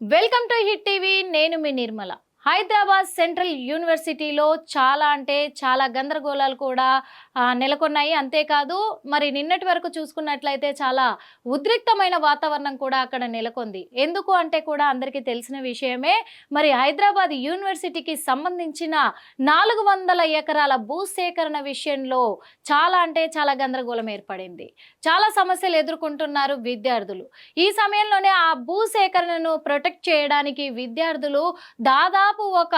Welcome to hit TV నేను మీ Nirmala. Hyderabad central యూనివర్సిటీలో చాలా అంటే చాలా గందరగోళాలు కూడా నెలకొన్నాయి. అంతేకాదు మరి నిన్నటి వరకు చూసుకున్నట్లయితే చాలా ఉద్రిక్తమైన వాతావరణం కూడా అక్కడ నెలకొంది. ఎందుకు అంటే కూడా అందరికీ తెలిసిన విషయమే మరి హైదరాబాద్ యూనివర్సిటీకి సంబంధించిన నాలుగు వందల ఎకరాల భూసేకరణ విషయంలో చాలా అంటే చాలా గందరగోళం ఏర్పడింది. చాలా సమస్యలు ఎదుర్కొంటున్నారు విద్యార్థులు. ఈ సమయంలోనే ఆ భూసేకరణను ప్రొటెక్ట్ చేయడానికి విద్యార్థులు దాదాపు ఒక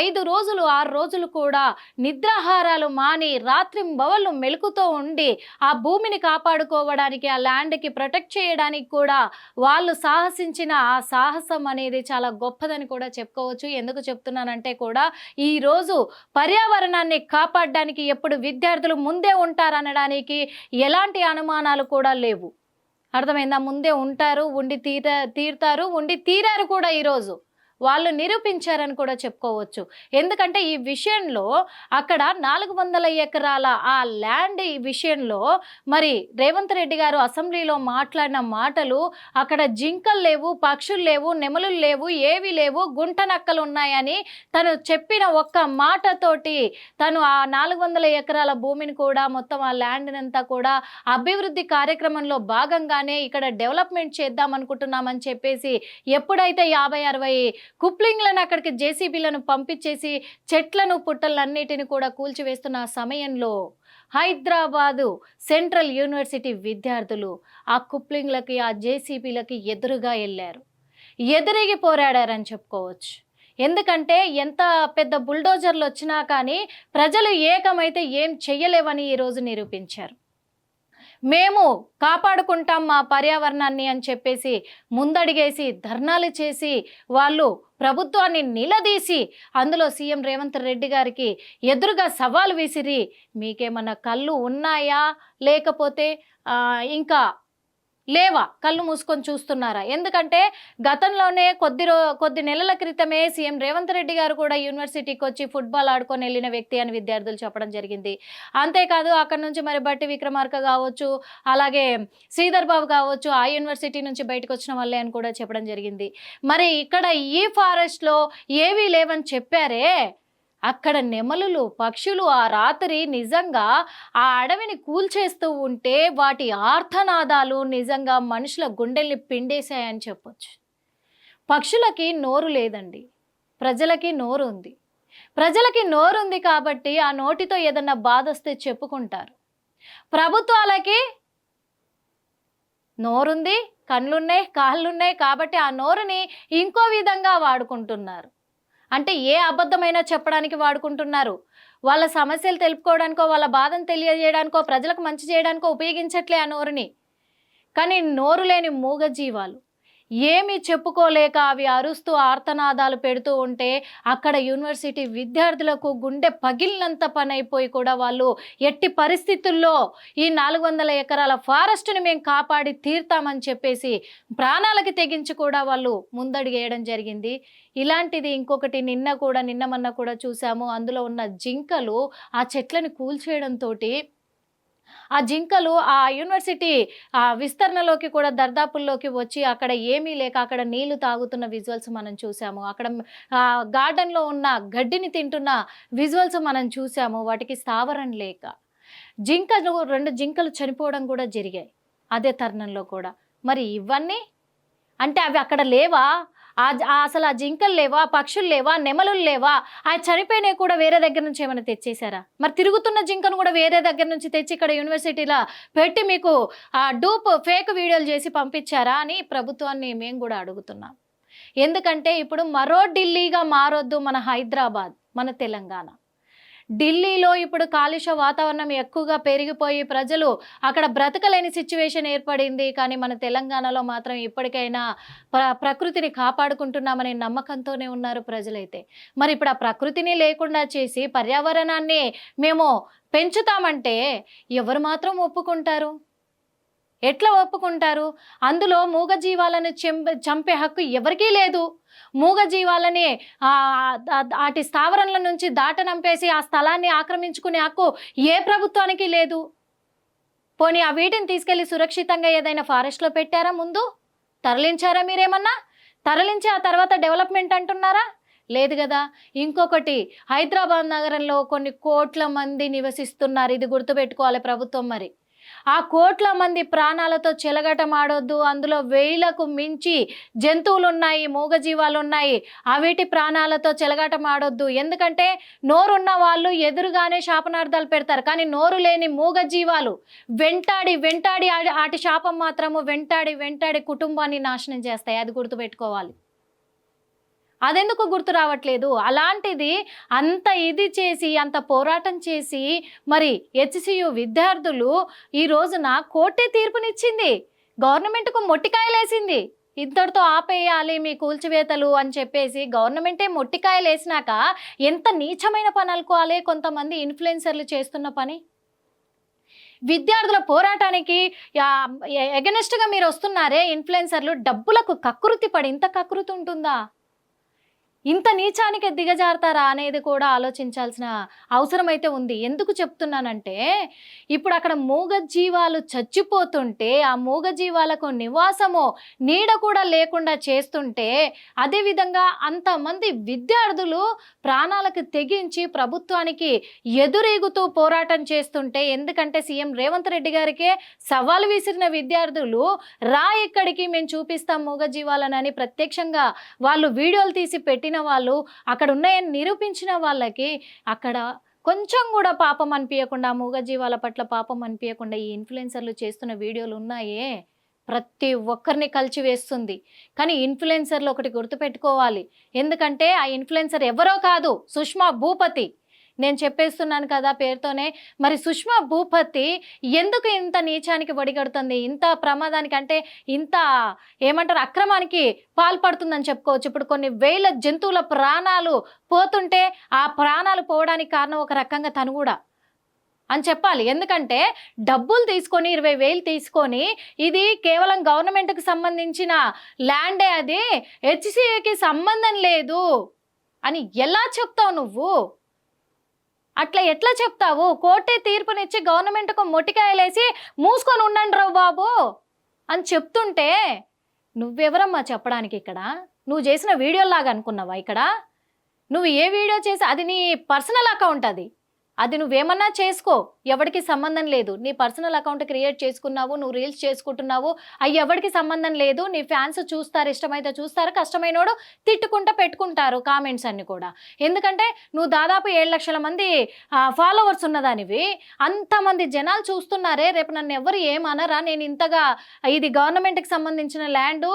ఐదు రోజులు ఆరు రోజులు కూడా నిద్రాహారాలు మాని రాత్రి బవళ్ళు మెలుకుతో ఉండి ఆ భూమిని కాపాడుకోవడానికి ఆ ల్యాండ్కి ప్రొటెక్ట్ చేయడానికి కూడా వాళ్ళు సాహసించిన ఆ సాహసం అనేది చాలా గొప్పదని కూడా చెప్పుకోవచ్చు. ఎందుకు చెప్తున్నానంటే కూడా ఈ రోజు పర్యావరణాన్ని కాపాడడానికి ఎప్పుడు విద్యార్థులు ముందే ఉంటారనడానికి ఎలాంటి అనుమానాలు కూడా లేవు. అర్థమైందా? ముందే ఉంటారు ఉండి తీర తీరుతారు ఉండి తీరారు కూడా ఈరోజు వాళ్ళు నిరూపించారని కూడా చెప్పుకోవచ్చు. ఎందుకంటే ఈ విషయంలో అక్కడ నాలుగు వందల ఎకరాల ఆ ల్యాండ్ ఈ విషయంలో మరి రేవంత్ రెడ్డి గారు అసెంబ్లీలో మాట్లాడిన మాటలు అక్కడ జింకలు లేవు పక్షులు లేవు నెమలు లేవు ఏవి లేవు గుంట నక్కలు ఉన్నాయని తను చెప్పిన ఒక్క మాటతోటి తను ఆ నాలుగు వందల ఎకరాల భూమిని కూడా మొత్తం ఆ ల్యాండ్ అంతా కూడా అభివృద్ధి కార్యక్రమంలో భాగంగానే ఇక్కడ డెవలప్మెంట్ చేద్దాం అనుకుంటున్నామని చెప్పేసి ఎప్పుడైతే యాభై అరవై కుప్లింగ్లను అక్కడికి జేసీబీలను పంపించేసి చెట్లను పుట్టలన్నిటిని కూడా కూల్చివేస్తున్న సమయంలో హైదరాబాదు సెంట్రల్ యూనివర్సిటీ విద్యార్థులు ఆ కుప్లింగ్లకి ఆ జేసీబీలకి ఎదురుగా వెళ్ళారు ఎదురిగి పోరాడారని చెప్పుకోవచ్చు. ఎందుకంటే ఎంత పెద్ద బుల్డోజర్లు వచ్చినా కానీ ప్రజలు ఏకమైతే ఏం చెయ్యలేవని ఈరోజు నిరూపించారు. మేము కాపాడుకుంటాం మా పర్యావరణాన్ని అని చెప్పేసి ముందడిగేసి ధర్నాలు చేసి వాళ్ళు ప్రభుత్వాన్ని నిలదీసి అందులో సీఎం రేవంత్ రెడ్డి గారికి ఎదురుగా సవాల్ విసిరి మీకేమన్నా కళ్ళు ఉన్నాయా? లేకపోతే ఇంకా లేవా? కళ్ళు మూసుకొని చూస్తున్నారా? ఎందుకంటే గతంలోనే కొద్ది రో కొద్ది నెలల క్రితమే సీఎం రేవంత్ రెడ్డి గారు కూడా యూనివర్సిటీకి వచ్చి ఫుట్బాల్ ఆడుకొని వెళ్ళిన వ్యక్తి అని విద్యార్థులు చెప్పడం జరిగింది. అంతేకాదు అక్కడ నుంచి మరి బట్టి విక్రమార్క కావచ్చు అలాగే శ్రీధర్ బాబు కావచ్చు ఆ యూనివర్సిటీ నుంచి బయటకు వచ్చిన వాళ్ళే అని కూడా చెప్పడం జరిగింది. మరి ఇక్కడ ఈ ఫారెస్ట్లో ఏవీ లేవని చెప్పారే? అక్కడ నెమలులు పక్షులు ఆ రాత్రి నిజంగా ఆ అడవిని కూల్చేస్తూ ఉంటే వాటి ఆర్తనాదాలు నిజంగా మనుషుల గుండెల్ని పిండేశాయని చెప్పొచ్చు. పక్షులకి నోరు లేదండి. ప్రజలకి నోరు ఉంది. ప్రజలకి నోరు ఉంది కాబట్టి ఆ నోటితో ఏదన్నా బాధ వస్తే చెప్పుకుంటారు. ప్రభుత్వాలకి నోరుంది కళ్ళున్నాయి కాళ్ళున్నాయి కాబట్టి ఆ నోరుని ఇంకో విధంగా వాడుకుంటున్నారు. అంటే ఏ అబద్ధమైనా చెప్పడానికి వాడుకుంటున్నారు. వాళ్ళ సమస్యలు తెలుపుకోవడానికో వాళ్ళ బాధను తెలియజేయడానికో ప్రజలకు మంచి చేయడానికో ఉపయోగించట్లే ఆ నోరుని. కానీ నోరు లేని మూగజీవాలు. ఏమి చెప్పుకోలేక అవి అరుస్తూ ఆర్తనాదాలు పెడుతూ ఉంటే అక్కడ యూనివర్సిటీ విద్యార్థులకు గుండె పగిలినంత పని అయిపోయి కూడా వాళ్ళు ఎట్టి పరిస్థితుల్లో ఈ నాలుగు వందల ఎకరాల ఫారెస్ట్ని మేము కాపాడి తీర్తామని చెప్పేసి ప్రాణాలకి తెగించి కూడా వాళ్ళు ముందడిగేయడం జరిగింది. ఇలాంటిది ఇంకొకటి నిన్న కూడా నిన్న మొన్న కూడా చూసాము. అందులో ఉన్న జింకలు ఆ చెట్లను కూల్చేయడంతో ఆ జింకలు ఆ యూనివర్సిటీ ఆ విస్తరణలోకి కూడా దర్దాపుల్లోకి వచ్చి అక్కడ ఏమీ లేక అక్కడ నీళ్ళు తాగుతున్న విజువల్స్ మనం చూసాము. అక్కడ గార్డెన్లో ఉన్న గడ్డిని తింటున్న విజువల్స్ మనం చూసాము. వాటికి స్థావరం లేక. జింకలు రెండు జింకలు చనిపోవడం కూడా జరిగాయి. అదే తరుణంలో కూడా. మరి ఇవన్నీ అంటే అవి అక్కడ లేవా? అసలు ఆ జింకలు లేవా? పక్షులు లేవా? నెమలు లేవా? ఆ చనిపోయినవి కూడా వేరే దగ్గర నుంచి ఏమైనా తెచ్చేసారా మరి తిరుగుతున్న జింకను కూడా వేరే దగ్గర నుంచి తెచ్చి ఇక్కడ యూనివర్సిటీలో పెట్టి మీకు ఆ డూప్ ఫేక్ వీడియోలు చేసి పంపించారా అని ప్రభుత్వాన్ని మేము కూడా అడుగుతున్నాం. ఎందుకంటే ఇప్పుడు మరో ఢిల్లీగా మారొద్దు మన హైదరాబాద్ మన తెలంగాణ. ఢిల్లీలో ఇప్పుడు కాలుష్య వాతావరణం ఎక్కువగా పెరిగిపోయి ప్రజలు అక్కడ బ్రతకలేని సిచ్యువేషన్ ఏర్పడింది. కానీ మన తెలంగాణలో మాత్రం ఇప్పటికైనా ప్ర ప్రకృతిని కాపాడుకుంటున్నామనే నమ్మకంతోనే ఉన్నారు ప్రజలైతే. మరి ఇప్పుడు ఆ ప్రకృతిని లేకుండా చేసి పర్యావరణాన్ని మేము పెంచుతామంటే ఎవరు మాత్రం ఒప్పుకుంటారు? ఎట్లా ఒప్పుకుంటారు? అందులో మూగజీవాలను చెంప చంపే హక్కు ఎవరికీ లేదు. మూగజీవాలని వాటి స్థావరంల నుంచి దాటనంపేసి ఆ స్థలాన్ని ఆక్రమించుకునే హక్కు ఏ ప్రభుత్వానికి లేదు. పోనీ ఆ వీటిని తీసుకెళ్ళి సురక్షితంగా ఏదైనా ఫారెస్ట్లో పెట్టారా ముందు? తరలించారా మీరేమన్నా? తరలించి ఆ తర్వాత డెవలప్మెంట్ అంటున్నారా? లేదు కదా. ఇంకొకటి హైదరాబాద్ నగరంలో కొన్ని కోట్ల మంది నివసిస్తున్నారు. ఇది గుర్తుపెట్టుకోవాలి ప్రభుత్వం మరి. ఆ కోట్ల మంది ప్రాణాలతో చెలగటమాడొద్దు. అందులో వేలకు మించి జంతువులు ఉన్నాయి మూగజీవాలు ఉన్నాయి అవిటి ప్రాణాలతో చెలగాటమాడొద్దు. ఎందుకంటే నోరున్న వాళ్ళు ఎదురుగానే శాపనార్థాలు పెడతారు. కానీ నోరు లేని మూగజీవాలు వెంటాడి వెంటాడి ఆటి శాపం మాత్రము వెంటాడి వెంటాడి కుటుంబాన్ని నాశనం చేస్తాయి. అది గుర్తుపెట్టుకోవాలి. అదెందుకు గుర్తు రావట్లేదు? అలాంటిది అంత ఇది చేసి అంత పోరాటం చేసి మరి హెచ్సియు విద్యార్థులు ఈ రోజున కోర్టే తీర్పునిచ్చింది. గవర్నమెంట్కు మొట్టికాయలేసింది. ఇంతటితో ఆపేయాలి మీ కూల్చివేతలు అని చెప్పేసి గవర్నమెంటే మొట్టికాయలు వేసినాక ఎంత నీచమైన పని అనుకోవాలి కొంతమంది ఇన్ఫ్లుయెన్సర్లు చేస్తున్న పని? విద్యార్థుల పోరాటానికి ఎగనెస్ట్గా మీరు వస్తున్నారే ఇన్ఫ్లుయెన్సర్లు డబ్బులకు కకృతి పడి ఇంత కకృతి ఉంటుందా? ఇంత నీచానికి దిగజారుతారా అనేది కూడా ఆలోచించాల్సిన అవసరం అయితే ఉంది. ఎందుకు చెప్తున్నానంటే ఇప్పుడు అక్కడ మూగజీవాలు చచ్చిపోతుంటే ఆ మూగజీవాలకు నివాసము నీడ కూడా లేకుండా చేస్తుంటే అదేవిధంగా అంతమంది విద్యార్థులు ప్రాణాలకు తెగించి ప్రభుత్వానికి ఎదురేగుతూ పోరాటం చేస్తుంటే ఎందుకంటే సీఎం రేవంత్ రెడ్డి గారికే సవాల్ విసిరిన విద్యార్థులు రా ఇక్కడికి మేము చూపిస్తాం మూగజీవాలనని ప్రత్యక్షంగా వాళ్ళు వీడియోలు తీసి పెట్టి పట్టిన వాళ్ళు అక్కడ ఉన్నాయని నిరూపించిన వాళ్ళకి అక్కడ కొంచెం కూడా పాపం అనిపించకుండా మూగజీవాల పట్ల పాపం అనిపించకుండా ఈ ఇన్ఫ్లుయెన్సర్లు చేస్తున్న వీడియోలు ఉన్నాయే ప్రతి ఒక్కరిని కలిచివేస్తుంది కానీ ఇన్ఫ్లుయెన్సర్లు ఒకటి గుర్తుపెట్టుకోవాలి. ఎందుకంటే ఆ ఇన్ఫ్లుయెన్సర్ ఎవరో కాదు సుష్మా భూపతి. నేను చెప్పేస్తున్నాను కదా పేరుతోనే. మరి సుష్మా భూపతి ఎందుకు ఇంత నీచానికి ఒడిగడుతుంది? ఇంత ప్రమాదానికి అంటే ఇంత ఏమంటారు అక్రమానికి పాల్పడుతుందని చెప్పుకోవచ్చు. ఇప్పుడు కొన్ని వేల జంతువుల ప్రాణాలు పోతుంటే ఆ ప్రాణాలు పోవడానికి కారణం ఒక రకంగా తను కూడా. అని చెప్పాలి. ఎందుకంటే డబ్బులు తీసుకొని ఇరవై వేలు తీసుకొని ఇది కేవలం గవర్నమెంట్కి సంబంధించిన ల్యాండే అది. హెచ్సిఏకి సంబంధం లేదు అని ఎలా చెప్తావు నువ్వు? అట్లా ఎట్లా చెప్తావు? కోర్టే తీర్పునిచ్చి గవర్నమెంట్కు మొట్టికాయలేసి మూసుకొని ఉండండి రావు బాబు అని చెప్తుంటే నువ్వెవరమ్మా చెప్పడానికి ఇక్కడ? నువ్వు చేసిన వీడియోలాగా అనుకున్నావా ఇక్కడ? నువ్వు ఏ వీడియో చేసి అది నీ పర్సనల్ అకౌంట్ అది? అది నువ్వేమన్నా చేసుకో. ఎవరికి సంబంధం లేదు. నీ పర్సనల్ అకౌంట్ క్రియేట్ చేసుకున్నావు నువ్వు రీల్స్ చేసుకుంటున్నావు. అవి ఎవరికి సంబంధం లేదు. నీ ఫ్యాన్స్ చూస్తారు ఇష్టమైతే చూస్తారు. కష్టమైనోడు తిట్టుకుంటా పెట్టుకుంటారు కామెంట్స్ అన్ని కూడా. ఎందుకంటే నువ్వు దాదాపు ఏడు లక్షల మంది ఫాలోవర్స్ ఉన్నదానివి. అంతమంది జనాలు చూస్తున్నారే రేపు నన్ను ఎవరు ఏమనరా? నేను ఇంతగా ఇది గవర్నమెంట్కి సంబంధించిన ల్యాండ్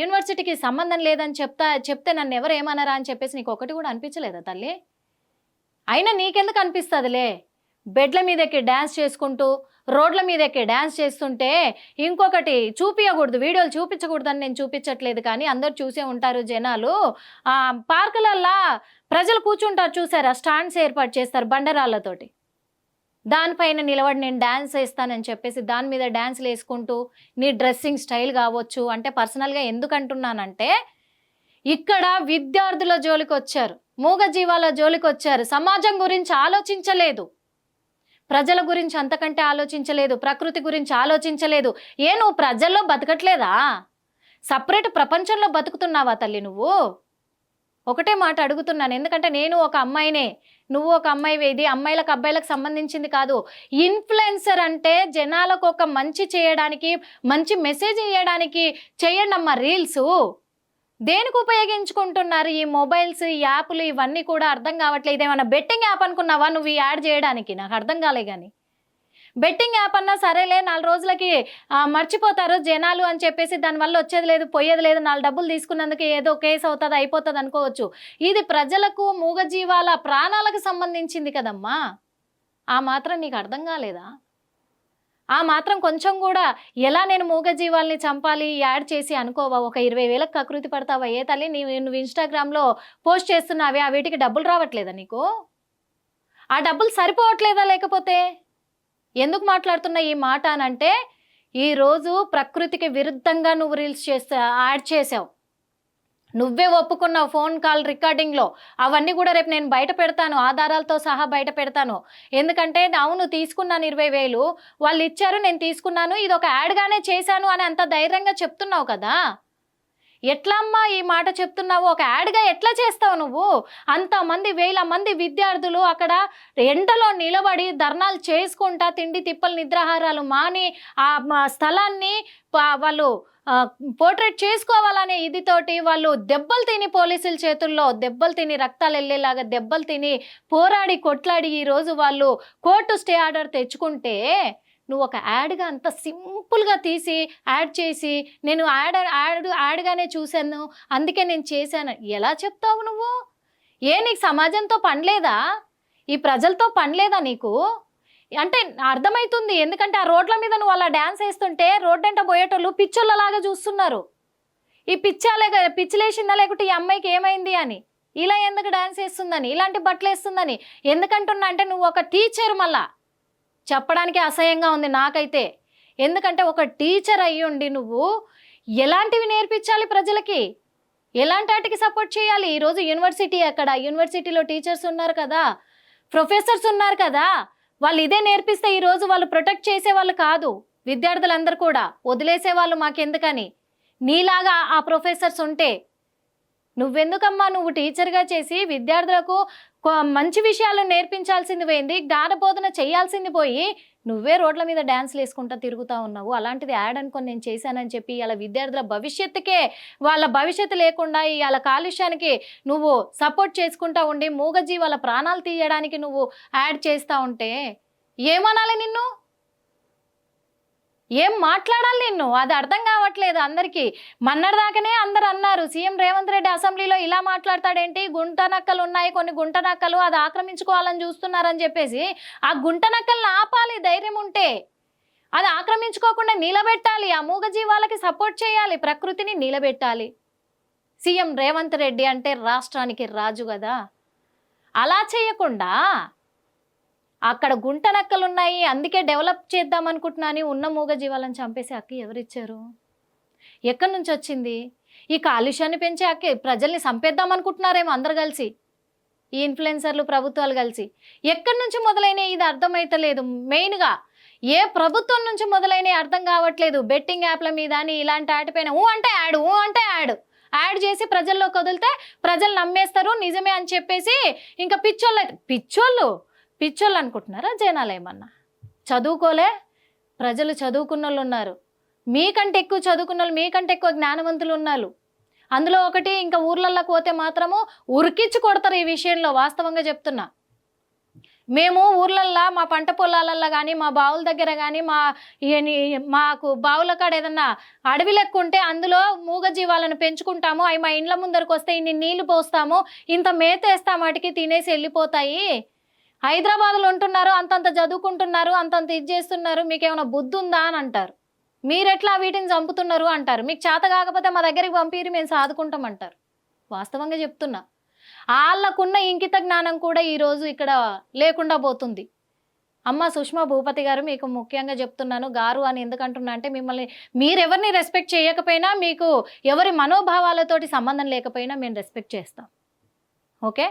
యూనివర్సిటీకి సంబంధం లేదని చెప్తా చెప్తే నన్ను ఎవరు ఏమనరా అని చెప్పేసి నీకు ఒకటి కూడా అనిపించలేదా తల్లి? అయినా నీకెందుకు అనిపిస్తుందిలే? బెడ్ల మీద ఎక్కి డ్యాన్స్ చేసుకుంటూ రోడ్ల మీద ఎక్కి డ్యాన్స్ చేస్తుంటే ఇంకొకటి చూపించకూడదు వీడియోలు చూపించకూడదని నేను చూపించట్లేదు కానీ అందరు చూసే ఉంటారు జనాలు. ఆ, పార్కులల్లా ప్రజలు కూర్చుంటారు చూసారా? స్టాండ్స్ ఏర్పాటు చేస్తారు బండరాళ్ళతోటి. దానిపైన నిలబడి నేను డ్యాన్స్ వేస్తానని చెప్పేసి దాని మీద డ్యాన్స్లు వేసుకుంటూ నీ డ్రెస్సింగ్ స్టైల్ కావచ్చు అంటే పర్సనల్గా ఎందుకు అంటున్నానంటే ఇక్కడ విద్యార్థుల జోలికి వచ్చారు మూగజీవాల జోలికి వచ్చారు సమాజం గురించి ఆలోచించలేదు. ప్రజల గురించి అంతకంటే ఆలోచించలేదు. ప్రకృతి గురించి ఆలోచించలేదు. ఏ నువ్వు ప్రజల్లో బతకట్లేదా? సపరేట్ ప్రపంచంలో బతుకుతున్నావా తల్లి నువ్వు? ఒకటే మాట అడుగుతున్నాను. ఎందుకంటే నేను ఒక అమ్మాయినే. నువ్వు ఒక అమ్మాయి ఇది. అమ్మాయిలకు అబ్బాయిలకు సంబంధించింది కాదు. ఇన్ఫ్లుయెన్సర్ అంటే జనాలకు ఒక మంచి చేయడానికి మంచి మెసేజ్ ఇవ్వడానికి చేయండి అమ్మా రీల్స్. దేనికి ఉపయోగించుకుంటున్నారు ఈ మొబైల్స్ ఈ యాప్లు? ఇవన్నీ కూడా అర్థం కావట్లేదు. ఇదేమన్నా బెట్టింగ్ యాప్ అనుకున్నావా నువ్వు యాడ్ చేయడానికి? నాకు అర్థం కాలే కానీ. బెట్టింగ్ యాప్ అన్నా సరేలే నాలుగు రోజులకి మర్చిపోతారు జనాలు అని చెప్పేసి దానివల్ల వచ్చేది లేదు పోయేది లేదు. నాలుగు డబ్బులు తీసుకున్నందుకు ఏదో కేసు అవుతుంది అయిపోతుంది అనుకోవచ్చు. ఇది ప్రజలకు మూగజీవాల ప్రాణాలకు సంబంధించింది కదమ్మా. ఆ మాత్రం నీకు అర్థం కాలేదా? ఆ మాత్రం కొంచెం కూడా ఎలా నేను మూగజీవాల్ని చంపాలి యాడ్ చేసి అనుకోవా? ఒక ఇరవై వేలకు కకృతి పడతావా? ఏ తల్లి నీ నువ్వు ఇన్స్టాగ్రామ్లో పోస్ట్ చేస్తున్నావే ఆ వీటికి డబ్బులు రావట్లేదా నీకు? ఆ డబ్బులు సరిపోవట్లేదా లేకపోతే? ఎందుకు మాట్లాడుతున్నా ఈ మాట అని అంటే ఈరోజు ప్రకృతికి విరుద్ధంగా నువ్వు రీల్స్ చేస్తా యాడ్ చేసావు. నువ్వే ఒప్పుకున్నావు ఫోన్ కాల్ రికార్డింగ్లో. అవన్నీ కూడా రేపు నేను బయట పెడతాను. ఆధారాలతో సహా బయట పెడతాను. ఎందుకంటే అవును తీసుకున్నాను ఇరవై వేలు. వాళ్ళు ఇచ్చారు నేను తీసుకున్నాను. ఇది ఒక యాడ్గానే చేశాను అని అంత ధైర్యంగా చెప్తున్నావు కదా? ఎట్లా అమ్మా ఈ మాట చెప్తున్నావు? ఒక యాడ్గా ఎట్లా చేస్తావు నువ్వు? అంతమంది వేల మంది విద్యార్థులు అక్కడ ఎండలో నిలబడి ధర్నాలు చేసుకుంటా తిండి తిప్పలు నిద్రాహారాలు మాని ఆ స్థలాన్ని వాళ్ళు పోర్ట్రేట్ చేసుకోవాలనే ఇదితోటి వాళ్ళు దెబ్బలు తిని పోలీసుల చేతుల్లో దెబ్బలు తిని రక్తాలు వెళ్ళేలాగా దెబ్బలు తిని పోరాడి కొట్లాడి ఈరోజు వాళ్ళు కోర్టు స్టే ఆర్డర్ తెచ్చుకుంటే నువ్వు ఒక యాడ్గా అంత సింపుల్గా తీసి యాడ్ చేసి నేను యాడ్ యాడ్ యాడ్గానే చూశాను అందుకే నేను చేశాను. ఎలా చెప్తావు నువ్వు? ఏ నీకు సమాజంతో పనిలేదా ఈ ప్రజలతో పనిలేదా నీకు? అంటే అర్థమవుతుంది ఎందుకంటే ఆ రోడ్ల మీద నువ్వు అలా డ్యాన్స్ వేస్తుంటే రోడ్డంట పోయేటోళ్ళు పిచ్చోళ్ళలాగా చూస్తున్నారు. ఈ పిచ్చాలే కదా పిచ్చిలేసిందా లేకుంటే ఈ అమ్మాయికి ఏమైంది అని? ఇలా ఎందుకు డ్యాన్స్ వేస్తుందని? ఇలాంటి బట్టలు వేస్తుందని? ఎందుకంటున్నా అంటే నువ్వు ఒక టీచర్ మళ్ళా. చెప్పడానికి అసహ్యంగా ఉంది నాకైతే. ఎందుకంటే ఒక టీచర్ అయ్యుండి నువ్వు ఎలాంటివి నేర్పించాలి ప్రజలకి? ఎలాంటి వాటికి సపోర్ట్ చేయాలి? ఈరోజు యూనివర్సిటీ అక్కడ. యూనివర్సిటీలో టీచర్స్ ఉన్నారు కదా. ప్రొఫెసర్స్ ఉన్నారు కదా. వాళ్ళు ఇదే నేర్పిస్తే ఈరోజు వాళ్ళు ప్రొటెక్ట్ చేసే వాళ్ళు కాదు. విద్యార్థులందరూ కూడా వదిలేసే వాళ్ళు మాకెందుకని. నీలాగా ఆ ప్రొఫెసర్స్ ఉంటే నువ్వెందుకమ్మా నువ్వు టీచర్గా చేసి విద్యార్థులకు మంచి విషయాలు నేర్పించాల్సింది పోయింది జ్ఞానబోధన చేయాల్సింది పోయి నువ్వే రోడ్ల మీద డ్యాన్స్లు వేసుకుంటా తిరుగుతూ ఉన్నావు. అలాంటిది యాడ్ అనుకొని నేను చేశానని చెప్పి ఇలా విద్యార్థుల భవిష్యత్తుకే వాళ్ళ భవిష్యత్తు లేకుండా ఇవాళ కాలుష్యానికి నువ్వు సపోర్ట్ చేసుకుంటా ఉండి మూగజీవాల ప్రాణాలు తీయడానికి నువ్వు యాడ్ చేస్తూ ఉంటే ఏమనాలి నిన్ను? ఏం మాట్లాడాలి నిన్ను? అది అర్థం కావట్లేదు అందరికీ. మన్నటిదాకానే అందరు అన్నారు. సీఎం రేవంత్ రెడ్డి అసెంబ్లీలో ఇలా మాట్లాడతాడేంటి? గుంట నక్కలు ఉన్నాయి కొన్ని గుంట నక్కలు అది ఆక్రమించుకోవాలని చూస్తున్నారని చెప్పేసి ఆ గుంట నక్కల్ని ఆపాలి ధైర్యం ఉంటే. అది ఆక్రమించుకోకుండా నిలబెట్టాలి. ఆ మూగజీవాలకి సపోర్ట్ చేయాలి. ప్రకృతిని నిలబెట్టాలి. సీఎం రేవంత్ రెడ్డి అంటే రాష్ట్రానికి రాజు కదా. అలా చేయకుండా అక్కడ గుంట నక్కలు ఉన్నాయి అందుకే డెవలప్ చేద్దాం అనుకుంటున్నాను ఉన్న మూగ జీవాలను చంపేసి అక్క ఎవరిచ్చారు? ఎక్కడి నుంచి వచ్చింది? ఈ కాలుష్యాన్ని పెంచే అక్క ప్రజల్ని చంపేద్దాం అనుకుంటున్నారేమో అందరు కలిసి. ఈ ఇన్ఫ్లుయెన్సర్లు ప్రభుత్వాలు కలిసి. ఎక్కడి నుంచి మొదలైన ఇది అర్థమైతలేదు. మెయిన్గా ఏ ప్రభుత్వం నుంచి మొదలైన అర్థం కావట్లేదు. బెట్టింగ్ యాప్ల మీద అని ఇలాంటి వాటిపైన ఊ అంటే యాడ్ ఊ అంటే యాడ్. యాడ్ చేసి ప్రజల్లో కదిలితే ప్రజలు నమ్మేస్తారు నిజమే అని చెప్పేసి ఇంకా పిచ్చోళ్ళు అయితే- పిచ్చోళ్ళు పిచ్చోళ్ళు అనుకుంటున్నారా జనాలు ఏమన్నా? చదువుకోలే? ప్రజలు చదువుకున్న వాళ్ళు ఉన్నారు. మీకంటే ఎక్కువ చదువుకున్న వాళ్ళు మీకంటే ఎక్కువ జ్ఞానవంతులు ఉన్నారు. అందులో ఒకటి ఇంకా ఊర్లలోకి పోతే మాత్రము ఉరికిచ్చి కొడతారు ఈ విషయంలో వాస్తవంగా చెప్తున్నా. మేము ఊర్లల్లో మా పంట పొలాలల్లో కానీ మా బావుల దగ్గర కానీ మా మాకు బావుల కాడ ఏదన్నా అడవి లెక్క ఉంటే అందులో మూగ జీవాలను పెంచుకుంటాము. అవి మా ఇండ్ల ముందరకు వస్తే ఇన్ని నీళ్ళు పోస్తాము. ఇంత మేత వేస్తాం వాటికి తినేసి వెళ్ళిపోతాయి. హైదరాబాద్లో ఉంటున్నారు అంతంత చదువుకుంటున్నారు అంతంత ఇది చేస్తున్నారు మీకు ఏమైనా బుద్ధి ఉందా అని అంటారు. మీరెట్లా వీటిని చంపుతున్నారు అంటారు. మీకు చేత కాకపోతే మా దగ్గరికి పంపిరి మేము సాదుకుంటాం అంటారు. వాస్తవంగా చెప్తున్నా. వాళ్ళకున్న ఇంకిత జ్ఞానం కూడా ఈరోజు ఇక్కడ లేకుండా పోతుంది. అమ్మ సుష్మా భూపతి గారు మీకు ముఖ్యంగా చెప్తున్నాను. గారు అని ఎందుకంటున్నా అంటే మిమ్మల్ని మీరెవరిని రెస్పెక్ట్ చేయకపోయినా మీకు ఎవరి మనోభావాలతోటి సంబంధం లేకపోయినా మేము రెస్పెక్ట్ చేస్తాం. ఓకే?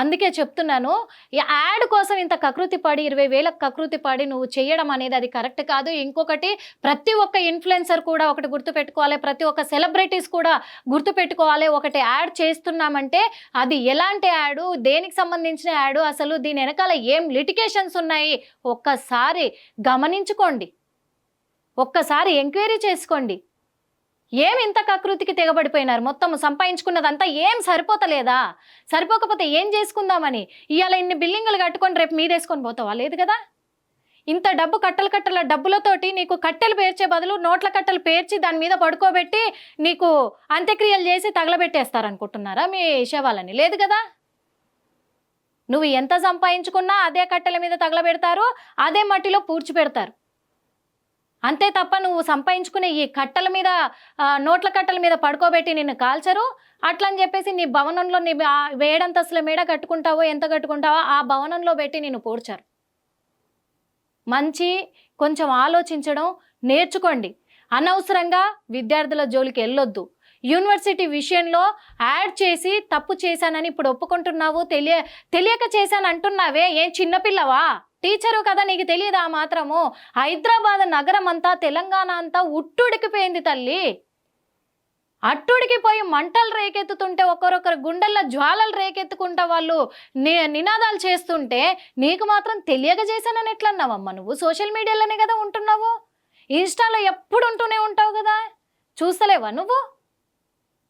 అందుకే చెప్తున్నాను యాడ్ కోసం ఇంత కకృతి పడి ఇరవై వేలకు కకృతి పడి నువ్వు చేయడం అనేది అది కరెక్ట్ కాదు. ఇంకొకటి ప్రతి ఒక్క ఇన్ఫ్లుయెన్సర్ కూడా ఒకటి గుర్తుపెట్టుకోవాలి ప్రతి ఒక్క సెలబ్రిటీస్ కూడా గుర్తుపెట్టుకోవాలి. ఒకటి యాడ్ చేస్తున్నామంటే అది ఎలాంటి యాడ్ దేనికి సంబంధించిన యాడ్ అసలు దీని వెనకాల ఏం లిటికేషన్స్ ఉన్నాయి? ఒక్కసారి గమనించుకోండి. ఒక్కసారి ఎంక్వైరీ చేసుకోండి. ఏం ఇంత కకృతికి తెగబడిపోయినారు? మొత్తం సంపాదించుకున్నదంతా ఏం సరిపోతలేదా? సరిపోకపోతే ఏం చేసుకుందామని? ఇవాళ ఇన్ని బిల్డింగులు కట్టుకొని రేపు మీదేసుకొని పోతావా? లేదు కదా? ఇంత డబ్బు కట్టలు కట్టల డబ్బులతోటి నీకు కట్టెలు పేర్చే బదులు నోట్ల కట్టలు పేర్చి దాని మీద పడుకోబెట్టి నీకు అంత్యక్రియలు చేసి తగలబెట్టేస్తారనుకుంటున్నారా మీ శవాలని? లేదు కదా? నువ్వు ఎంత సంపాదించుకున్నా అదే కట్టెల మీద తగలబెడతారు అదే మట్టిలో పూడ్చి పెడతారు అంతే తప్ప నువ్వు సంపాదించుకునే ఈ కట్టల మీద నోట్ల కట్టల మీద పడుకోబెట్టి నిన్ను కాల్చరు. అట్లా అని చెప్పేసి నీ భవనంలో నీ వేడంతస్తుల మేడ కట్టుకుంటావో ఎంత కట్టుకుంటావో ఆ భవనంలో పెట్టి నిన్ను పూడ్చారు. మంచి కొంచెం ఆలోచించడం నేర్చుకోండి. అనవసరంగా విద్యార్థుల జోలికి వెళ్ళొద్దు. యూనివర్సిటీ విషయంలో యాడ్ చేసి తప్పు చేశానని ఇప్పుడు ఒప్పుకుంటున్నావు తెలియ తెలియక చేశాను అంటున్నావే ఏం చిన్నపిల్లవా? టీచరు కదా నీకు తెలియదా ఆ మాత్రము? హైదరాబాద్ నగరం అంతా తెలంగాణ అంతా ఉట్టుడికిపోయింది తల్లి. అట్టుడికి పోయి మంటలు రేకెత్తుతుంటే ఒకరొకరు గుండెల్లో జ్వాలలు రేకెత్తుకుంటా వాళ్ళు నినాదాలు చేస్తుంటే నీకు మాత్రం తెలియక చేశానని ఎట్లన్నావమ్మా నువ్వు? సోషల్ మీడియాలోనే కదా ఉంటున్నావు? ఇన్స్టాలో ఎప్పుడు ఉంటూనే ఉంటావు కదా? చూస్తలేవా నువ్వు?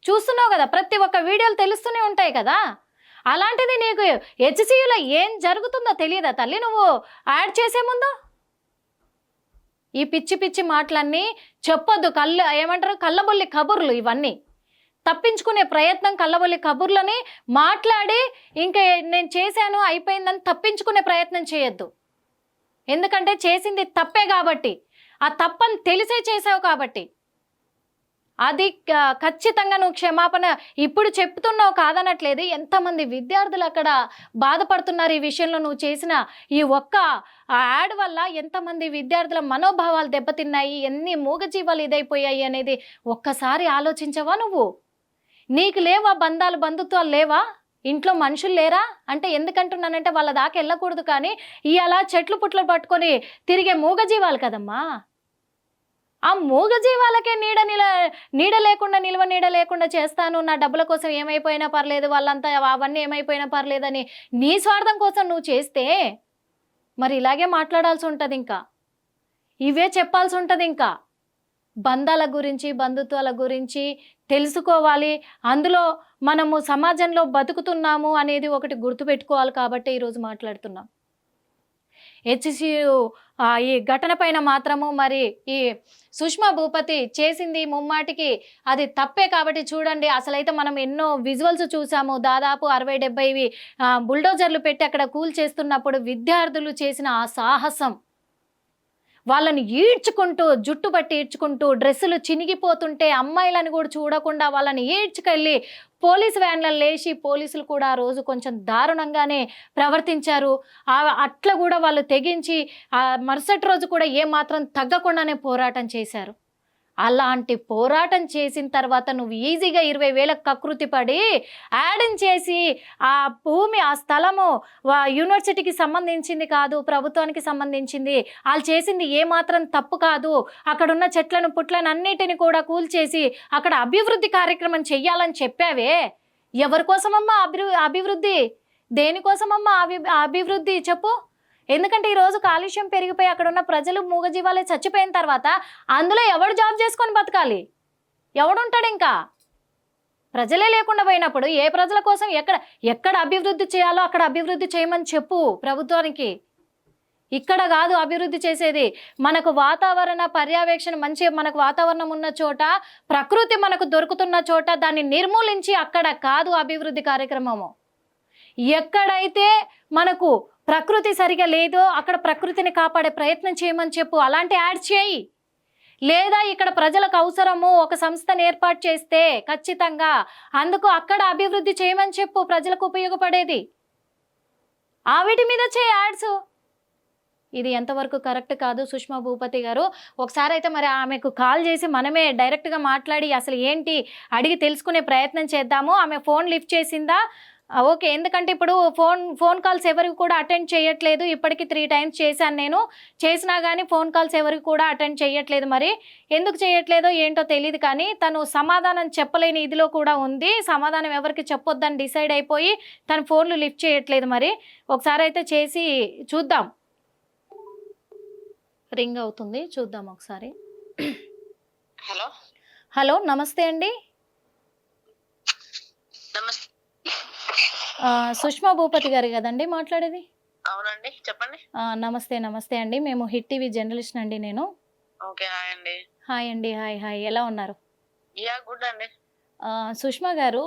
చూస్తున్నావు కదా? ప్రతి ఒక్క వీడియోలు తెలుస్తూనే ఉంటాయి కదా? అలాంటిది నీకు హెచ్సియులో ఏం జరుగుతుందో తెలియదా తల్లి నువ్వు? యాడ్ చేసే ముందు? ఈ పిచ్చి పిచ్చి మాటలన్నీ చెప్పొద్దు. కళ్ళు ఏమంటారు? కళ్ళబొల్లి కబుర్లు ఇవన్నీ. తప్పించుకునే ప్రయత్నం కళ్ళబొల్లి కబుర్లని మాట్లాడి ఇంకా నేను చేశాను అయిపోయిందని తప్పించుకునే ప్రయత్నం చేయొద్దు. ఎందుకంటే చేసింది తప్పే కాబట్టి. ఆ తప్పని తెలిసే చేసావు కాబట్టి. అది ఖచ్చితంగా నువ్వు క్షమాపణ ఇప్పుడు చెప్తున్నావు కాదనట్లేదు. ఎంతమంది విద్యార్థులు అక్కడ బాధపడుతున్నారు ఈ విషయంలో నువ్వు చేసిన ఈ ఒక్క ఆ యాడ్ వల్ల ఎంతమంది విద్యార్థుల మనోభావాలు దెబ్బతిన్నాయి ఎన్ని మూగజీవాలు ఇదైపోయాయి అనేది ఒక్కసారి ఆలోచించవా నువ్వు? నీకు లేవా బంధాలు బంధుత్వాలు లేవా? ఇంట్లో మనుషులు లేరా? అంటే ఎందుకంటున్నానంటే వాళ్ళ దాకా వెళ్ళకూడదు కానీ ఇలా చెట్లు పుట్లు పట్టుకొని తిరిగే మూగజీవాలు కదమ్మా. ఆ మూగజీవాలకే నీడ నిల నీడ లేకుండా నిల్వ నీడ లేకుండా చేస్తాను. నా డబ్బుల కోసం ఏమైపోయినా పర్లేదు వాళ్ళంతా అవన్నీ ఏమైపోయినా పర్లేదని నీ స్వార్థం కోసం నువ్వు చేస్తే మరి ఇలాగే మాట్లాడాల్సి ఉంటుంది ఇంకా. ఇవే చెప్పాల్సి ఉంటుంది ఇంకా. బంధాల గురించి బంధుత్వాల గురించి తెలుసుకోవాలి. అందులో మనము సమాజంలో బతుకుతున్నాము అనేది ఒకటి గుర్తుపెట్టుకోవాలి కాబట్టి ఈరోజు మాట్లాడుతున్నాం. హెచ్సియు ఈ ఘటన పైన మాత్రము మరి ఈ సుష్మా భూపతి చేసింది ముమ్మాటికి అది తప్పే కాబట్టి చూడండి. అసలైతే మనం ఎన్నో విజువల్స్ చూసాము. దాదాపు అరవై డెబ్బై బుల్డోజర్లు పెట్టి అక్కడ కూల్ చేస్తున్నప్పుడు విద్యార్థులు చేసిన ఆ సాహసం. వాళ్ళని ఈడ్చుకుంటూ జుట్టు పట్టి ఈడ్చుకుంటూ డ్రెస్సులు చినిగిపోతుంటే అమ్మాయిలను కూడా చూడకుండా వాళ్ళని ఈడ్చుకెళ్ళి పోలీస్ వ్యాన్లలో లేచి పోలీసులు కూడా ఆ రోజు కొంచెం దారుణంగానే ప్రవర్తించారు. అట్లా కూడా వాళ్ళు తెగించి ఆ మరుసటి రోజు కూడా ఏమాత్రం తగ్గకుండానే పోరాటం చేశారు. అలాంటి పోరాటం చేసిన తర్వాత నువ్వు ఈజీగా ఇరవై వేలకు కకృతి పడి యాడన్ చేసి ఆ భూమి ఆ స్థలము యూనివర్సిటీకి సంబంధించింది కాదు ప్రభుత్వానికి సంబంధించింది. వాళ్ళు చేసింది ఏమాత్రం తప్పు కాదు. అక్కడ ఉన్న చెట్లను పుట్లను అన్నిటిని కూడా కూల్చేసి అక్కడ అభివృద్ధి కార్యక్రమం చెయ్యాలని చెప్పావే. ఎవరి కోసమమ్మా అభివృద్ధి? దేనికోసమమ్మా అభి అభివృద్ధి? చెప్పు. ఎందుకంటే ఈరోజు కాలుష్యం పెరిగిపోయి అక్కడ ఉన్న ప్రజలు మూగజీవాలే చచ్చిపోయిన తర్వాత అందులో ఎవడు జాబ్ చేసుకొని బతకాలి? ఎవడుంటాడు ఇంకా? ప్రజలే లేకుండా పోయినప్పుడు ఏ ప్రజల కోసం ఎక్కడ ఎక్కడ అభివృద్ధి చేయాలో అక్కడ అభివృద్ధి చేయమని చెప్పు ప్రభుత్వానికి. ఇక్కడ కాదు అభివృద్ధి చేసేది. మనకు వాతావరణ పర్యవేక్షణ మంచి మనకు వాతావరణం ఉన్న చోట ప్రకృతి మనకు దొరుకుతున్న చోట దాన్ని నిర్మూలించి అక్కడ కాదు అభివృద్ధి కార్యక్రమము. ఎక్కడైతే మనకు ప్రకృతి సరిగా లేదో అక్కడ ప్రకృతిని కాపాడే ప్రయత్నం చేయమని చెప్పు. అలాంటి యాడ్ చేయి. లేదా ఇక్కడ ప్రజలకు అవసరము ఒక సంస్థను ఏర్పాటు చేస్తే ఖచ్చితంగా అందుకు అక్కడ అభివృద్ధి చేయమని చెప్పు ప్రజలకు ఉపయోగపడేది. ఆ మీద చేయి యాడ్స్. ఇది ఎంతవరకు కరెక్ట్ కాదు సుష్మా భూపతి గారు. ఒకసారి అయితే మరి ఆమెకు కాల్ చేసి మనమే డైరెక్ట్గా మాట్లాడి అసలు ఏంటి అడిగి తెలుసుకునే ప్రయత్నం చేద్దాము. ఆమె ఫోన్ లిఫ్ట్ చేసిందా? ఓకే. ఎందుకంటే ఇప్పుడు ఫోన్ ఫోన్ కాల్స్ ఎవరికి కూడా అటెండ్ చేయట్లేదు. ఇప్పటికి త్రీ టైమ్స్ చేశాను నేను. చేసినా కానీ ఫోన్ కాల్స్ ఎవరికి కూడా అటెండ్ చేయట్లేదు మరి. ఎందుకు చేయట్లేదో ఏంటో తెలియదు కానీ తను సమాధానం చెప్పలేని ఇదిలో కూడా ఉంది. సమాధానం ఎవరికి చెప్పొద్దని డిసైడ్ అయిపోయి తన ఫోన్లు లిఫ్ట్ చేయట్లేదు మరి. ఒకసారి అయితే చేసి చూద్దాం. రింగ్ అవుతుంది. చూద్దాం ఒకసారి. హలో. హలో నమస్తే అండి. నమస్తే. సుష్మా భూపతి గారు కదండి మాట్లాడేది? అవునండి చెప్పండి. నమస్తే నమస్తే అండి. మేము హిట్ టీవీ జర్నలిస్ట్ అండి నేను. ఓకే హాయ్ అండి. హాయ్ అండి హాయ్ హాయ్. ఎలా ఉన్నారు? యా గుడ్ అండి. సుష్మా గారు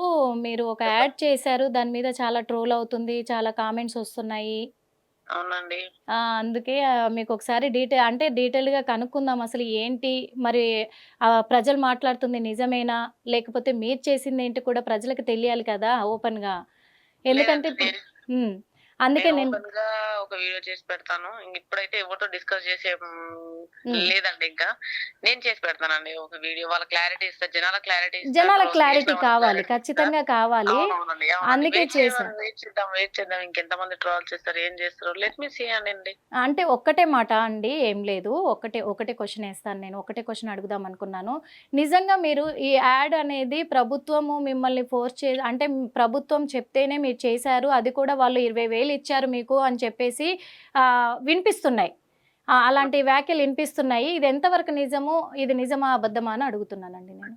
మీరు ఒక యాడ్ చేశారు. దాని మీద చాలా ట్రోల్ అవుతుంది చాలా కామెంట్స్ వస్తున్నాయి. అవునండి. అందుకే మీకు ఒకసారి డీటెయిల్ అంటే డీటెయిల్గా కనుక్కుందాం అసలు ఏంటి? మరి ప్రజలు మాట్లాడుతుంది నిజమేనా? లేకపోతే మీరు చేసింది ఏంటి కూడా ప్రజలకు తెలియాలి కదా ఓపెన్గా. ఎందుకంటే. అందుకే నేను ఒక వీడియో చేసి పెడతాను. ఇంక ఇప్పుడైతే ఎవరితో డిస్కస్ చేసే. లేదండి ఇంకా. నేను చేసి పెడతానండి ఒక వీడియో వాళ్ళ క్లారిటీ ఇస్తా జనాల క్లారిటీ జనాల క్లారిటీ కావాలి ఖచ్చితంగా కావాలి. అందుకే చేశా. వెయిట్ చేద్దాం వెయిట్ చేద్దాం. ఇంకెంతమంది ట్రాల్ చేస్తారు ఏం చేస్తారు? లెట్ మీ సీ అండి అంటే ఒక్కటే మాట అండి ఏం లేదు. ఒకటే ఒకటే క్వశ్చన్ వేస్తాను నేను. ఒకటే క్వశ్చన్ అడుగుదాం అనుకున్నాను. నిజంగా మీరు ఈ యాడ్ అనేది ప్రభుత్వము మిమ్మల్ని ఫోర్స్ చే అంటే ప్రభుత్వం చెప్తేనే మీరు చేశారు. అది కూడా వాళ్ళు ఇరవై వేలు ఇచ్చారు మీకు అని చెప్పేసి వినిపిస్తున్నాయి. అలాంటి వ్యాఖ్యలు వినిపిస్తున్నాయి. ఇది ఎంతవరకు నిజము? ఇది నిజమా? అబద్ధమా? అని అడుగుతున్నానండి నేను.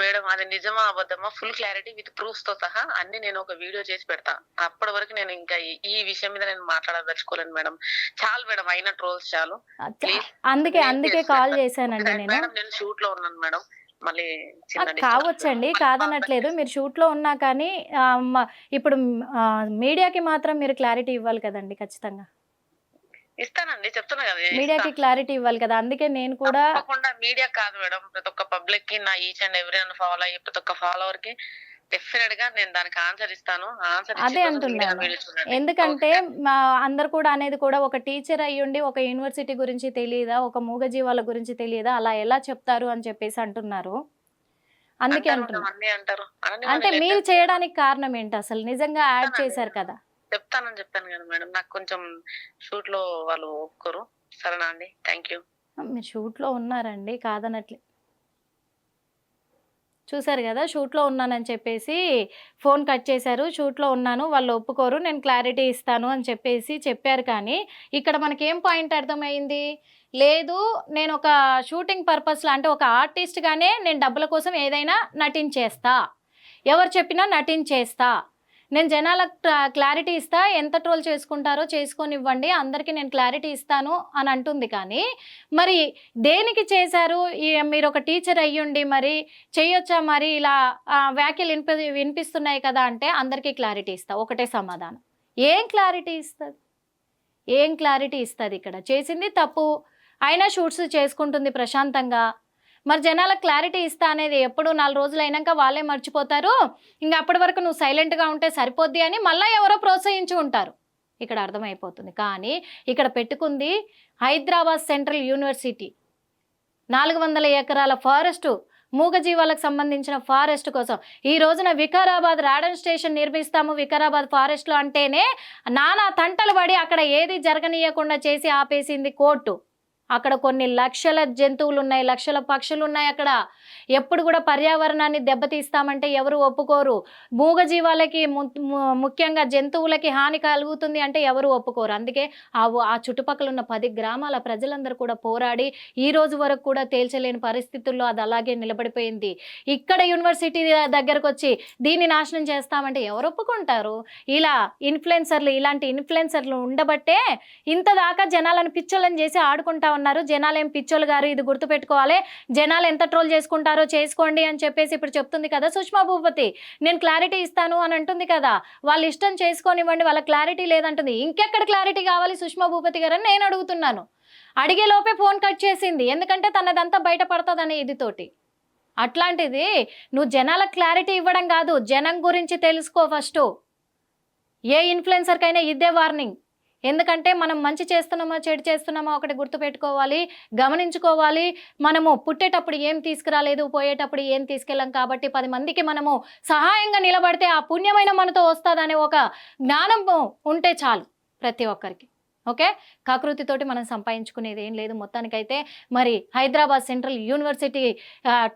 మేడం అది నిజమా? అబద్ధమా? ఫుల్ క్లారిటీ విత్ ప్రూఫ్స్తో సహా అన్ని నేను ఒక వీడియో చేసి పెడతా. అప్పటి వరకు నేను ఇంకా ఈ- విషయం మీద నేను మాట్లాడదలుచుకోలేను మేడం. చాలు మేడం అయిన ట్రోల్స్ చాలు. అందుకే అందుకే. కాల్ చేశానండి నేను. మేడం నేను షూట్లో ఉన్నాను మేడం. మళ్ళీ. కావచ్చండి. కాదనట్లేదు. మీరు షూట్లో ఉన్నా కానీ ఇప్పుడు మీడియాకి మాత్రం మీరు క్లారిటీ ఇవ్వాలి కదండి ఖచ్చితంగా. ఇస్తానండి. చెప్తున్నా కదా మీడియాకి. క్లారిటీ ఇవ్వాలి కదా. అందుకే నేను కూడా తప్పకుండా మీడియా కాదు మేడం. ప్రతి ఒక్క పబ్లిక్కి నా ఈచ్ అండ్ ఎవ్రీ ఫాలో అయ్యే ప్రతి ఒక్క ఫాలోవర్కి డెఫినెట్గా నేను దానికి ఆన్సర్ ఇస్తాను. ఆన్సర్ అదే అంటున్నాను. ఎందుకంటే అందరు కూడా అనేది కూడా ఒక టీచర్ అయ్యుండి ఒక యూనివర్సిటీ గురించి తెలియదా ఒక మూగజీవాల గురించి తెలియదా అలా ఎలా చెప్తారు అని చెప్పేసి అంటున్నారు. అందుకే అనని అంటే మరి చేయడానికి కారణం ఏంటి అసలు? నిజంగా యాడ్. చేశారు కదా. చెప్తానని చెప్పాను కదా మేడం. నాకు కొంచెం షూట్లో వాళ్ళు ఒప్పుకోరు. సరేనా అండి? థ్యాంక్ యూ మీరు షూట్లో ఉన్నారండి. కాదనట్లే. చూశారు కదా షూట్లో ఉన్నానని చెప్పేసి ఫోన్ కట్ చేశారు. షూట్లో ఉన్నాను వాళ్ళు ఒప్పుకోరు నేను క్లారిటీ ఇస్తాను అని చెప్పేసి చెప్పారు కానీ ఇక్కడ మనకేం పాయింట్ అర్థమైంది? లేదు నేను ఒక షూటింగ్ పర్పస్లో అంటే ఒక ఆర్టిస్ట్గానే నేను డబ్బుల కోసం ఏదైనా నటించేస్తా. ఎవరు చెప్పినా నటించేస్తా. నేను జనాలకు క్లారిటీ ఇస్తా ఎంత ట్రోల్ చేసుకుంటారో చేసుకొని ఇవ్వండి అందరికీ నేను క్లారిటీ ఇస్తాను అని అంటుంది కానీ మరి దేనికి చేశారు? ఈ మీరు ఒక టీచర్ అయ్యుండి మరి చేయొచ్చా మరి ఇలా వ్యాఖ్యలు వినిపి వినిపిస్తున్నాయి కదా అంటే అందరికీ క్లారిటీ ఇస్తా ఒకటే సమాధానం. ఏం క్లారిటీ ఇస్తుంది? ఏం క్లారిటీ ఇస్తుంది ఇక్కడ? చేసింది తప్పు. అయినా షూట్స్ చేసుకుంటుంది ప్రశాంతంగా. మరి జనాలకు క్లారిటీ ఇస్తా అనేది ఎప్పుడు నాలుగు రోజులు అయినాక వాళ్ళే మర్చిపోతారు. ఇంకా అప్పటి వరకు నువ్వు సైలెంట్గా ఉంటే సరిపోద్ది అని మళ్ళీ ఎవరో ప్రోత్సహించి ఉంటారు. ఇక్కడ అర్థమైపోతుంది. కానీ ఇక్కడ పెట్టుకుంది హైదరాబాద్ సెంట్రల్ యూనివర్సిటీ. నాలుగు వందల ఎకరాల ఫారెస్ట్ మూగజీవాలకు సంబంధించిన ఫారెస్ట్ కోసం. ఈ రోజున వికారాబాద్ రాడన్ స్టేషన్ నిర్మిస్తాము వికారాబాద్ ఫారెస్ట్లో అంటేనే నానా తంటలు పడి అక్కడ ఏది జరగనీయకుండా చేసి ఆపేసింది కోర్టు. అక్కడ కొన్ని లక్షల జంతువులు ఉన్నాయి లక్షల పక్షులు ఉన్నాయి అక్కడ. ఎప్పుడు కూడా పర్యావరణాన్ని దెబ్బతీస్తామంటే ఎవరు ఒప్పుకోరు. మూగజీవాలకి ము- ముఖ్యంగా జంతువులకి హాని కలుగుతుంది అంటే ఎవరు ఒప్పుకోరు. అందుకే ఆ ఆ చుట్టుపక్కల ఉన్న పది గ్రామాల ప్రజలందరూ కూడా పోరాడి ఈ రోజు వరకు కూడా తేల్చలేని పరిస్థితుల్లో అది అలాగే నిలబడిపోయింది. ఇక్కడ యూనివర్సిటీ దగ్గరకు వచ్చి దీన్ని నాశనం చేస్తామంటే ఎవరు ఒప్పుకుంటారు? ఇలా ఇన్ఫ్లుయెన్సర్లు ఇలాంటి ఇన్ఫ్లుయెన్సర్లు ఉండబట్టే ఇంత దాకా జనాలను పిచ్చలను చేసి ఆడుకుంటా అన్నారు జనాలు ఏం పిచ్చోళ్ళు గారు ఇది గుర్తుపెట్టుకోవాలి. జనాలు ఎంత ట్రోల్ చేసుకుంటారో చేసుకోండి అని చెప్పేసి ఇప్పుడు చెప్తుంది కదా సుష్మా భూపతి. నేను క్లారిటీ ఇస్తాను అని అంటుంది కదా. వాళ్ళు ఇష్టం చేసుకోనివ్వండి వాళ్ళ క్లారిటీ లేదంటుంది. ఇంకెక్కడ క్లారిటీ కావాలి సుష్మా భూపతి గారు అని నేను అడుగుతున్నాను. అడిగే లోపే ఫోన్ కట్ చేసింది. ఎందుకంటే తనదంతా బయటపడుతుందని ఇది తోటి అట్లాంటిది నువ్వు జనాలకు క్లారిటీ ఇవ్వడం కాదు. జనం గురించి తెలుసుకో ఫస్ట్. ఏ ఇన్ఫ్లుయెన్సర్కైనా ఇదే వార్నింగ్. ఎందుకంటే మనం మంచి చేస్తున్నామా చెడు చేస్తున్నామా ఒకటి గుర్తుపెట్టుకోవాలి గమనించుకోవాలి. మనము పుట్టేటప్పుడు ఏం తీసుకురాలేదు పోయేటప్పుడు ఏం తీసుకెళ్ళాం కాబట్టి పది మందికి మనము సహాయంగా నిలబడితే ఆ పుణ్యమైన మనతో వస్తుందనే ఒక జ్ఞానం ఉంటే చాలు ప్రతి ఒక్కరికి. ఓకే? కాకృతితోటి మనం సంపాదించుకునేది ఏం లేదు. మొత్తానికైతే మరి హైదరాబాద్ సెంట్రల్ యూనివర్సిటీ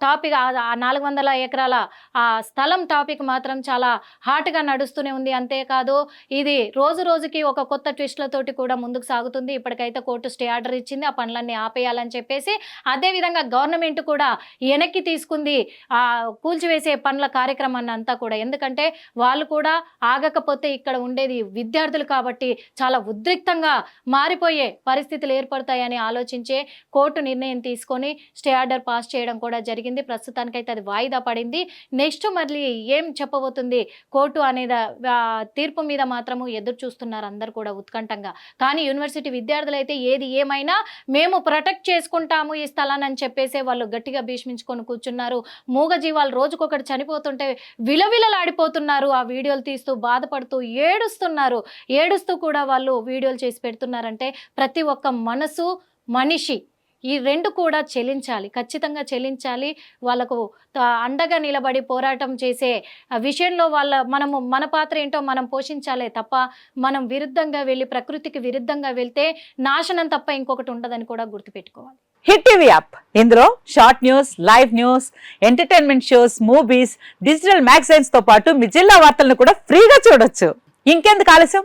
టాపిక్ ఆ నాలుగు వందల ఎకరాల ఆ స్థలం టాపిక్ మాత్రం చాలా హాట్గా నడుస్తూనే ఉంది. అంతేకాదు ఇది రోజు రోజుకి ఒక కొత్త ట్విస్ట్లతోటి కూడా ముందుకు సాగుతుంది. ఇప్పటికైతే కోర్టు స్టే ఆర్డర్ ఇచ్చింది. ఆ పనులన్నీ ఆపేయాలని చెప్పేసి అదేవిధంగా గవర్నమెంట్ కూడా వెనక్కి తీసుకుంది. ఆ కూల్చివేసే పనుల కార్యక్రమాన్ని అంతా కూడా. ఎందుకంటే వాళ్ళు కూడా ఆగకపోతే ఇక్కడ ఉండేది విద్యార్థులు కాబట్టి చాలా ఉద్రిక్తంగా మారిపోయే పరిస్థితులు ఏర్పడతాయని ఆలోచించే కోర్టు నిర్ణయం తీసుకొని స్టే ఆర్డర్ పాస్ చేయడం కూడా జరిగింది. ప్రస్తుతానికైతే అది వాయిదా పడింది. నెక్స్ట్ మళ్ళీ ఏం చెప్పబోతుంది? కోర్టు అనేది తీర్పు మీద మాత్రము ఎదురు చూస్తున్నారు అందరు కూడా ఉత్కంఠంగా. కానీ యూనివర్సిటీ విద్యార్థులు అయితే ఏది ఏమైనా మేము ప్రొటెక్ట్ చేసుకుంటాము ఈ స్థలాన్ని అని చెప్పేసి వాళ్ళు గట్టిగా భీష్మించుకొని కూర్చున్నారు. మూగ జీవాలు రోజుకొకటి చనిపోతుంటే విలవిలలాడిపోతున్నారు. ఆ వీడియోలు తీస్తూ బాధపడుతూ ఏడుస్తున్నారు. ఏడుస్తూ కూడా వాళ్ళు వీడియోలు చేసి పెడుతున్నారంటే ప్రతి ఒక్క మనసు మనిషి. ఈ రెండు కూడా చెల్లించాలి ఖచ్చితంగా చెల్లించాలి వాళ్ళకు అండగా నిలబడి పోరాటం చేసే విషయంలో వాళ్ళ మనము మన పాత్ర ఏంటో మనం పోషించాలే తప్ప మనం విరుద్ధంగా వెళ్ళి ప్రకృతికి విరుద్ధంగా వెళ్తే నాశనం తప్ప ఇంకొకటి ఉండదని కూడా గుర్తుపెట్టుకోవాలి. Hit TV app. ఇందులో short news live news entertainment shows movies digital మ్యాగజైన్స్తో పాటు మీ జిల్లా వార్తలను కూడా ఫ్రీగా చూడొచ్చు. ఇంకెందుకు ఆలస్యం?